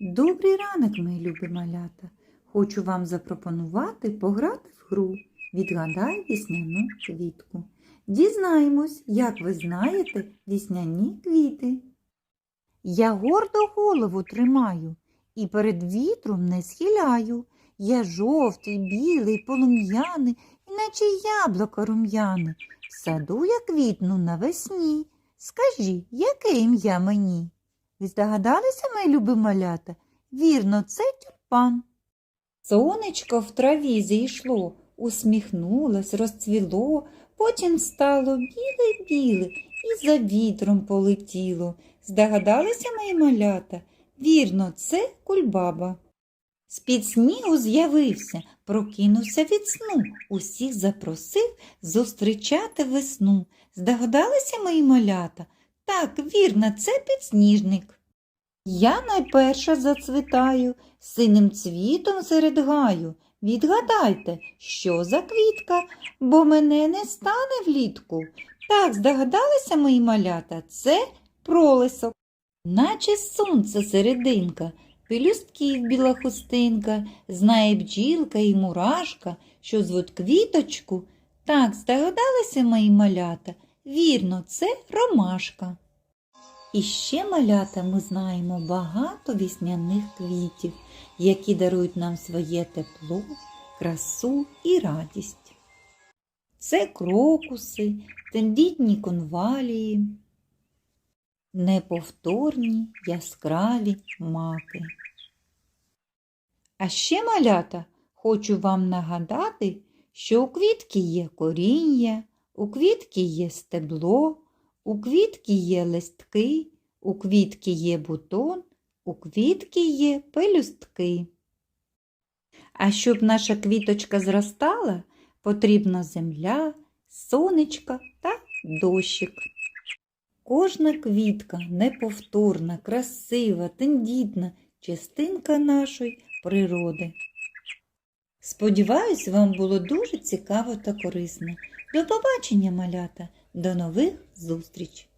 Добрий ранок, мої любі малята. Хочу вам запропонувати пограти в гру. Відгадай вісняну квітку. Дізнаємось, як ви знаєте вісняні квіти. Я гордо голову тримаю і перед вітром не схиляю. Я жовтий, білий, полум'яний, іначе яблуко рум'яне. В саду я квітну навесні. Скажи, яке ім'я мені? Ви здогадалися, мої любі малята? Вірно, це тюльпан. Сонечко в траві зійшло, усміхнулось, розцвіло, потім стало біле-біле і за вітром полетіло. Здогадалися, мої малята? Вірно, це кульбаба. З-під снігу з'явився, прокинувся від сну, усіх запросив зустрічати весну. Здогадалися, мої малята? Так, вірно, це підсніжник. Я найперша зацвітаю, синим цвітом серед гаю. Відгадайте, що за квітка, бо мене не стане влітку. Так, здогадалися, мої малята, це пролисок. Наче сонце серединка, пелюстків біла хустинка, знає бджілка і мурашка, що звуть квіточку. Так, здогадалися, мої малята? Вірно, це ромашка. І ще малята ми знаємо багато вісняних квітів, які дарують нам своє тепло, красу і радість. Це крокуси, тендітні конвалії, неповторні яскраві маки. А ще малята хочу вам нагадати, що у квітки є коріння, у квітки є стебло, у квітки є листки, у квітки є бутон, у квітки є пелюстки. А щоб наша квіточка зростала, потрібна земля, сонечка та дощик. Кожна квітка неповторна, красива, тендітна частинка нашої природи. Сподіваюсь, вам було дуже цікаво та корисно. До побачення, малята, до нових зустріч!